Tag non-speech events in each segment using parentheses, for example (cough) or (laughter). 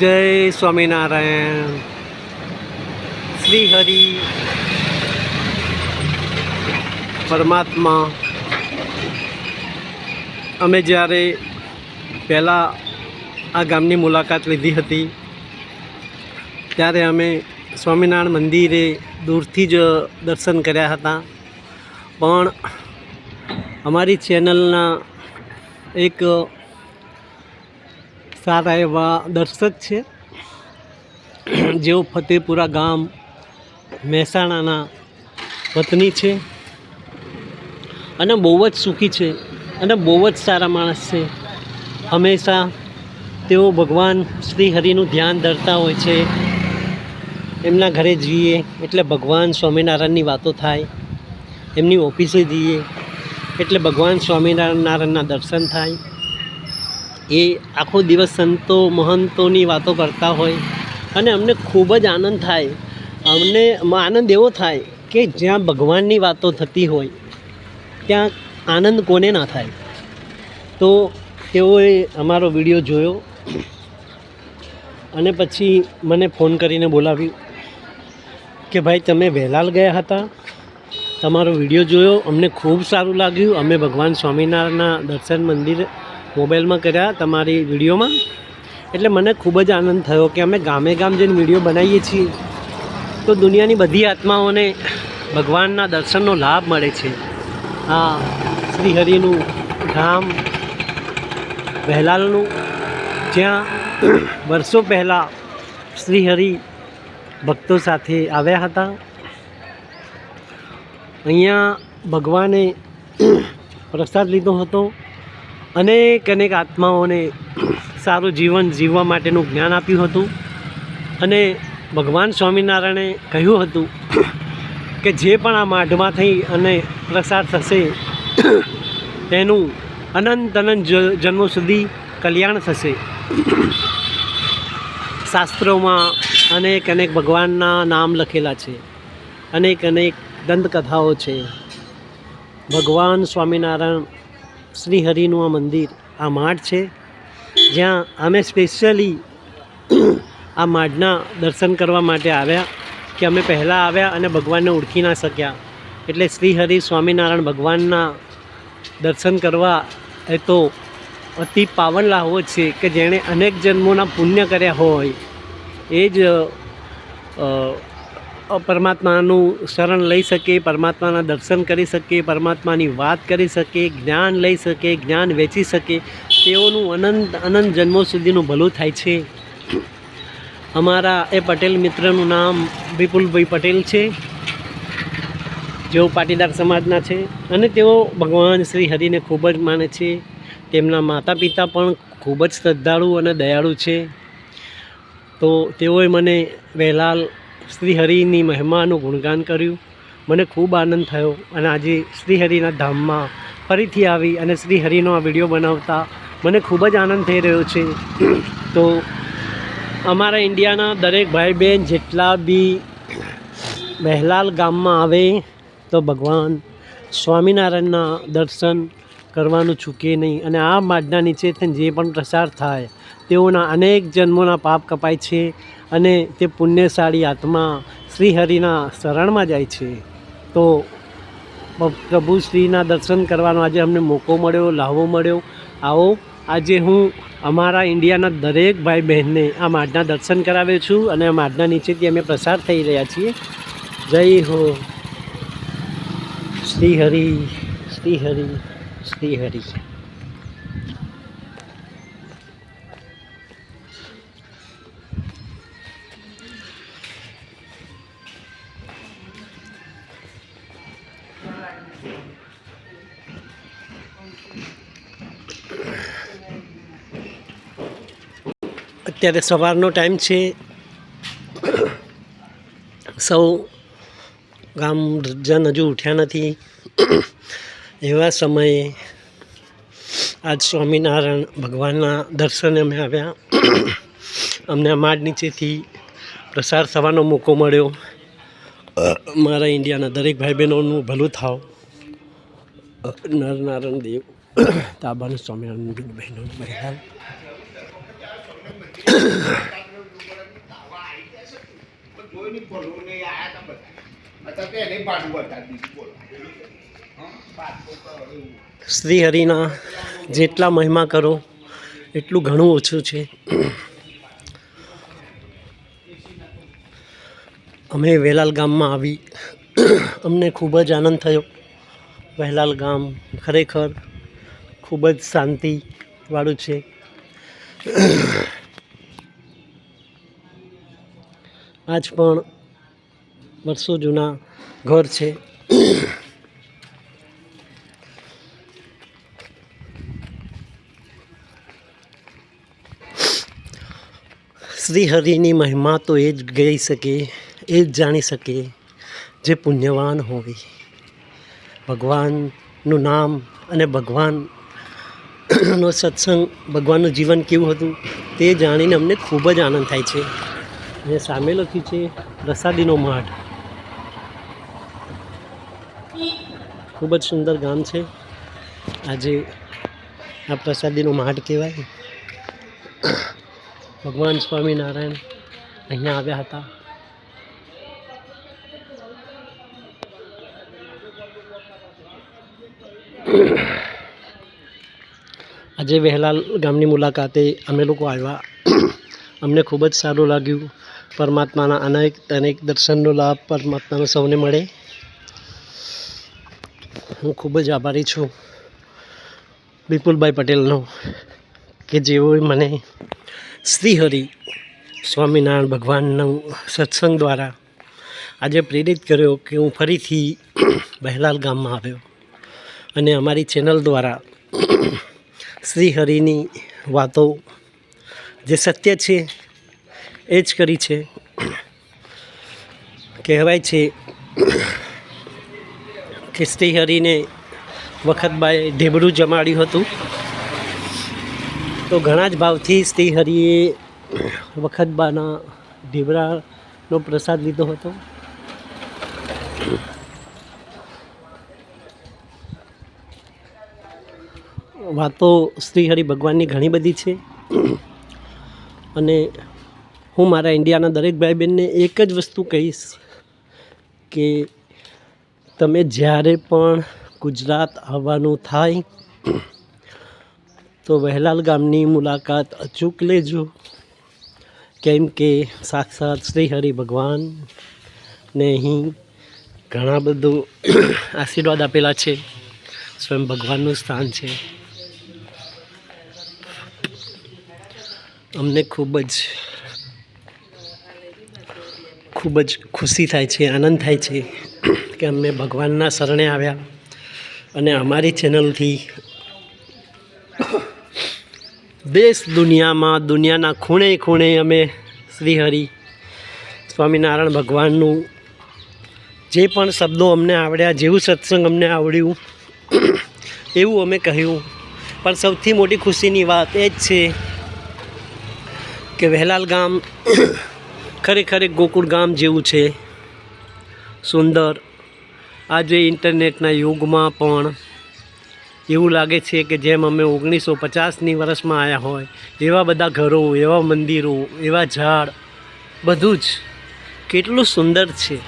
જય સ્વામિનારાયણ. શ્રી હરિ પરમાત્મા. અમે જ્યારે પહેલાં આ ગામની મુલાકાત લીધી હતી, ત્યારે અમે સ્વામિનારાયણ મંદિરે દૂરથી જ દર્શન કર્યા હતા. પણ અમારી ચેનલના એક સારા એવા દર્શક છે. જેઓ ફતેપુરા ગામ, મહેસાણાના વતની છે અને બહુ જ સુખી છે અને બહુ જ સારા માણસ છે. હંમેશા તેઓ ભગવાન શ્રી હરિનું ધ્યાન ધરતા હોય છે. એમના ઘરે જઈએ એટલે ભગવાન સ્વામિનારાયણની વાતો થાય. એમની ઓફિસે જઈએ એટલે ભગવાન સ્વામિનારાયણના દર્શન થાય. એ આખો દિવસ સંતો, મહંતોની વાતો કરતા હોય અને અમને ખૂબ જ આનંદ થાય. અમને આનંદ એવો થાય કે જ્યાં ભગવાનની વાતો થતી હોય, ત્યાં આનંદ કોને ના થાય. તો તેઓએ અમારો વીડિયો જોયો અને પછી મને ફોન કરીને બોલાવ્યું કે ભાઈ, તમે વહેલાલ ગયા હતા. તમારો વીડિયો જોયો, અમને ખૂબ સારું લાગ્યું. અમે ભગવાન સ્વામિનારાયણના દર્શન મંદિર મોબાઈલમાં કર્યા તમારી વિડીયોમાં? એટલે મને ખૂબ જ આનંદ થયો કે અમે ગામે ગામ જઈને વીડિયો બનાવીએ છીએ. તો દુનિયાની બધી આત્માઓને ભગવાનના દર્શનનો લાભ મળે છે. આ શ્રીહરિનું ધામ વહેલાલનું, જ્યાં વર્ષો પહેલાં શ્રીહરિ ભક્તો સાથે આવ્યા હતા. અહીંયા ભગવાને પ્રસાદ લીધો હતો. અનેક અનેક આત્માઓને સારું જીવન જીવવા માટેનું જ્ઞાન આપ્યું હતું. અને ભગવાન સ્વામિનારાયણે કહ્યું હતું કે જે પણ આ માઢમાં થઈ અને પ્રસાર થશે, તેનું અનંત અનંત જન્મો સુધી કલ્યાણ થશે. શાસ્ત્રોમાં અનેક અનેક ભગવાનના નામ લખેલા છે. અનેક અનેક દંતકથાઓ છે. ભગવાન સ્વામિનારાયણ શ્રી હરિનું આ મંદિર, આ માઠ છે, જ્યાં અમે સ્પેશિયલી (clears throat) આ માઢના દર્શન કરવા માટે આવ્યા કે અમે પહેલાં આવ્યા અને ભગવાનને ઓળખી ના શક્યા. એટલે શ્રી હરિ સ્વામિનારાયણ ભગવાનના દર્શન કરવા એ તો અતિ પાવન લાહવો છે કે જેણે અનેક જન્મોના પુણ્ય કર્યા હોય. એ જ પરમાત્માનું શરણ લઈ શકે, પરમાત્માના દર્શન કરી શકે, પરમાત્માની વાત કરી શકે, જ્ઞાન લઈ શકે, જ્ઞાન વેચી શકે, તેઓનું અનંત અનંત જન્મો સુધીનું ભલું થાય છે. અમારા એ પટેલ મિત્રનું નામ વિપુલભાઈ પટેલ છે. જેઓ પાટીદાર સમાજના છે અને તેઓ ભગવાન શ્રી હરિને ખૂબ જ માને છે. તેમના માતા પિતા પણ ખૂબ જ શ્રદ્ધાળુ અને દયાળુ છે. તો તેઓએ મને વહેલાલ શ્રી મહેમાનું ગુણગાન કર્યું. મને ખૂબ આનંદ થયો અને આજે શ્રીહરિના ધામમાં ફરીથી આવી અને શ્રીહરિનો આ વીડિયો બનાવતા મને ખૂબ જ આનંદ થઈ રહ્યો છે. તો અમારા ઇન્ડિયાના દરેક ભાઈ બહેન જેટલા બી બહેલાલ ગામમાં આવે, તો ભગવાન સ્વામિનારાયણના દર્શન કરવાનું ચૂકે નહીં અને આ માડના નીચેથી જે પણ પ્રસાર થાય, તેઓના અનેક જન્મોના પાપ કપાય છે. અને તે પુણ્યશાળી આત્મા શ્રી હરિના શરણમાં જાય છે. તો પ્રભુ શ્રીના દર્શન કરવાનો આજે અમને મોકો મળ્યો, લાહવો મળ્યો. આવો, આજે હું અમારા ઇન્ડિયાના દરેક ભાઈ બહેનને આ માઢના દર્શન કરાવે છું અને આ માઢના નીચેથી અમે પ્રસાર થઈ રહ્યા છીએ. જય હો શ્રી હરિ શ્રી હરિ શ્રી હરિ અત્યારે સવારનો ટાઈમ છે. સૌ ગામજન હજુ ઉઠ્યા નથી. એવા સમયે આજ સ્વામિનારાયણ ભગવાનના દર્શને અમે આવ્યા. અમને માડ નીચેથી પ્રસાર થવાનો મોકો મળ્યો. મારા ઇન્ડિયાના દરેક ભાઈ બહેનોનું ભલું થાવ. નરનારાયણ દેવ, તાબાનું સ્વામિનારાયણ બહેનોનું બહેરાલ શ્રી હરિના જેટલા મહિમા કરો, એટલું ઘણું ઓછું છે. અમે વેલાલ ગામમાં આવી. અમને ખૂબ જ આનંદ થયો. વહેલાલ ગામ ખરેખર ખૂબ જ શાંતિવાળું છે. આજ પણ વર્ષો જૂના ઘર છે. શ્રી હરિની મહિમા તો એ જ ગઈ શકે, એ જ જાણી શકે, જે પુણ્યવાન હોય ભગવાનનું નામ અને ભગવાનનો સત્સંગ, ભગવાનનું જીવન કેવું હતું તે જાણીને અમને ખૂબ જ આનંદ થાય છે. અને સામે લખ્યું છે પ્રસાદીનો માઠ. ખૂબ જ સુંદર ગામ છે. આજે આ પ્રસાદીનો માઠ કહેવાય. ભગવાન સ્વામિનારાયણ અહીંયા આવ્યા હતા. આજે વહેલાલ ગામની મુલાકાતે અમે લોકો આવ્યા. અમને ખૂબ જ સારું લાગ્યું. પરમાત્માના અનેક અનેક દર્શનનો લાભ પરમાત્માનો સૌને મળે. હું ખૂબ જ આભારી છું વિપુલભાઈ પટેલનો કે જેઓએ મને શ્રીહરિ સ્વામિનારાયણ ભગવાનનું સત્સંગ દ્વારા આજે પ્રેરિત કર્યો કે હું ફરીથી બહેલાલ ગામમાં આવ્યો અને અમારી ચેનલ દ્વારા શ્રીહરિની વાતો જે સત્ય છે, એ જ કરી છે. કહેવાય છે કે હરિને વખતબાએ ઢેબરું જમાડ્યું હતું. તો ઘણા જ ભાવથી શ્રીહરિએ વખતબાના ઢીબરાનો પ્રસાદ લીધો હતો. વાતો શ્રીહરિ ભગવાનની ઘણી બધી છે. અને હું મારા ઇન્ડિયાના દરેક ભાઈ બહેનને એક જ વસ્તુ કહીશ કે તમે જ્યારે પણ ગુજરાત આવવાનું થાય, તો વહેલાલ ગામની મુલાકાત અચૂક લેજો. કેમ કે સાક્ષાત શ્રી હરિ ભગવાન ને અહીં ઘણા બધું આશીર્વાદ આપેલા છે. સ્વયં ભગવાનનું સ્થાન છે. અમને ખૂબ જ ખૂબ જ ખુશી થાય છે, આનંદ થાય છે કે અમે ભગવાનના શરણે આવ્યા. અને અમારી ચેનલથી દેશ દુનિયામાં, દુનિયાના ખૂણે ખૂણે અમે શ્રી હરિ સ્વામિનારાયણ ભગવાનનું જે પણ શબ્દો અમને આવડ્યા, જેવું સત્સંગ અમને આવડ્યું, એવું અમે કહ્યું. પણ સૌથી મોટી ખુશીની વાત એ જ છે કે વહેલાલ ગામ ખરેખર એક ગોકુળ ગામ જેવું છે. સુંદર. આજે ઇન્ટરનેટના યુગમાં પણ એવું લાગે છે કે જેમ અમે ઓગણીસો પચાસની વર્ષમાં આવ્યા હોય, એવા બધા ઘરો, એવા મંદિરો, એવા ઝાડ, બધું જ કેટલું સુંદર છે.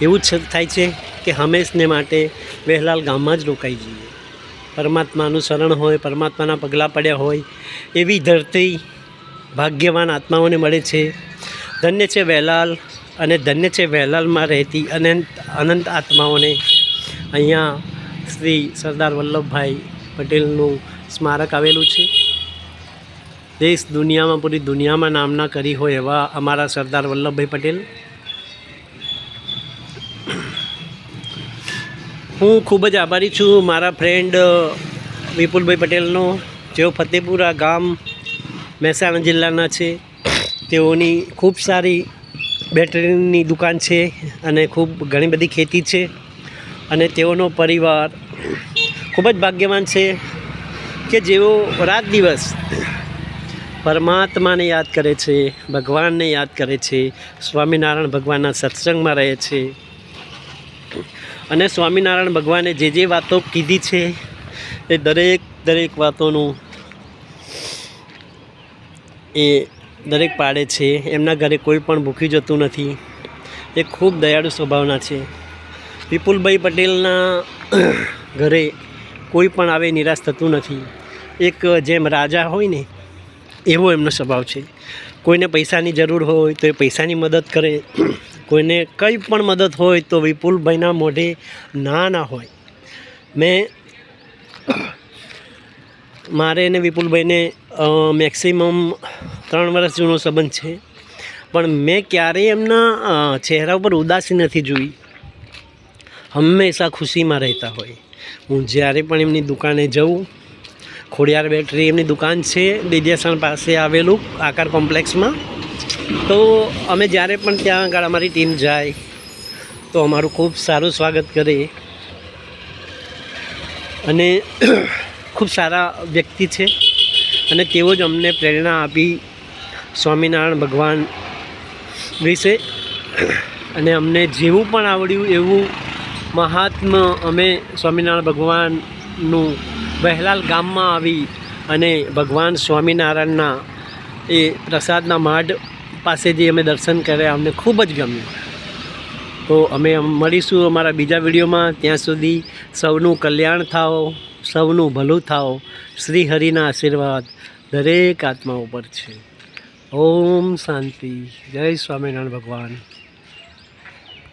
એવું જ થાય છે કે હંમેશને માટે વહેલાલ ગામમાં જ રોકાઈ જઈએ. પરમાત્માનું શરણ હોય, પરમાત્માના પગલાં પડ્યા હોય, એવી ધરતી ભાગ્યવાન આત્માઓને મળે છે. ધન્ય છે વહેલાલ અને ધન્ય છે વહેલાલમાં રહેતી અનંત અનંત આત્માઓને. અહીંયા શ્રી સરદાર વલ્લભભાઈ પટેલનું સ્મારક આવેલું છે. દેશ દુનિયામાં, પૂરી દુનિયામાં નામના કરી હોય એવા અમારા સરદાર વલ્લભભાઈ પટેલ. હું ખૂબ જ આભારી છું મારા ફ્રેન્ડ વિપુલભાઈ પટેલનો, જેઓ ફતેપુરા ગામ મહેસાણા જિલ્લાના છે. તેઓની ખૂબ સારી બેટરીની દુકાન છે અને ખૂબ ઘણી બધી ખેતી છે અને તેઓનો પરિવાર ખૂબ જ ભાગ્યવાન છે કે જેઓ રાત દિવસ પરમાત્માને યાદ કરે છે, ભગવાનને યાદ કરે છે, સ્વામિનારાયણ ભગવાનના સત્સંગમાં રહે છે. અને સ્વામિનારાયણ ભગવાને જે જે વાતો કીધી છે એ દરેક દરેક વાતોનું એ દરેક પાડે છે. એમના ઘરે કોઈ પણ ભૂખી જતું નથી. એ ખૂબ દયાળુ સ્વભાવના છે. વિપુલભાઈ પટેલના (clears throat) ઘરે કોઈ પણ આવે નિરાશ થતું નથી. એક જેમ રાજા હોય ને, એવો એમનો સ્વભાવ છે. કોઈને પૈસાની જરૂર હોય તો એ પૈસાની મદદ કરે. (clears throat) કોઈને કંઈ પણ મદદ હોય તો વિપુલભાઈના મોઢે ના ના હોય. મેં મારે અને વિપુલભાઈને મેક્સિમમ ત્રણ વર્ષ જૂનો સંબંધ છે. પણ મેં ક્યારેય એમના ચહેરા ઉપર ઉદાસી નથી જોઈ. હંમેશા ખુશીમાં રહેતા હોય. હું જ્યારે પણ એમની દુકાને જઉં, ખોડિયાર બેટરી એમની દુકાન છે દિદ્યાસણ પાસે આવેલું આકાર કોમ્પ્લેક્સમાં, તો અમે જ્યારે પણ ત્યાં આગળ અમારી ટીમ જાય, તો અમારું ખૂબ સારું સ્વાગત કરે. અને ખૂબ સારા વ્યક્તિ છે અને તેઓ જ અમને પ્રેરણા આપી સ્વામિનારાયણ ભગવાન વિશે. અને અમને જેવું પણ આવડ્યું એવું મહાત્મ અમે સ્વામિનારાયણ ભગવાનનું વહેલાલ ગામમાં આવી અને ભગવાન સ્વામિનારાયણના એ પ્રસાદના માઢ પાસે જે અમે દર્શન કર્યા. અમને ખૂબ જ ગમ્યું. તો અમે મળીશું અમારા બીજા વિડીયોમાં. ત્યાં સુધી સૌનું કલ્યાણ થાઓ. સૌનું ભલું થાઓ. શ્રી હરિના આશીર્વાદ દરેક આત્મા ઉપર છે. ઓમ શાંતિ. જય સ્વામિનારાયણ ભગવાન.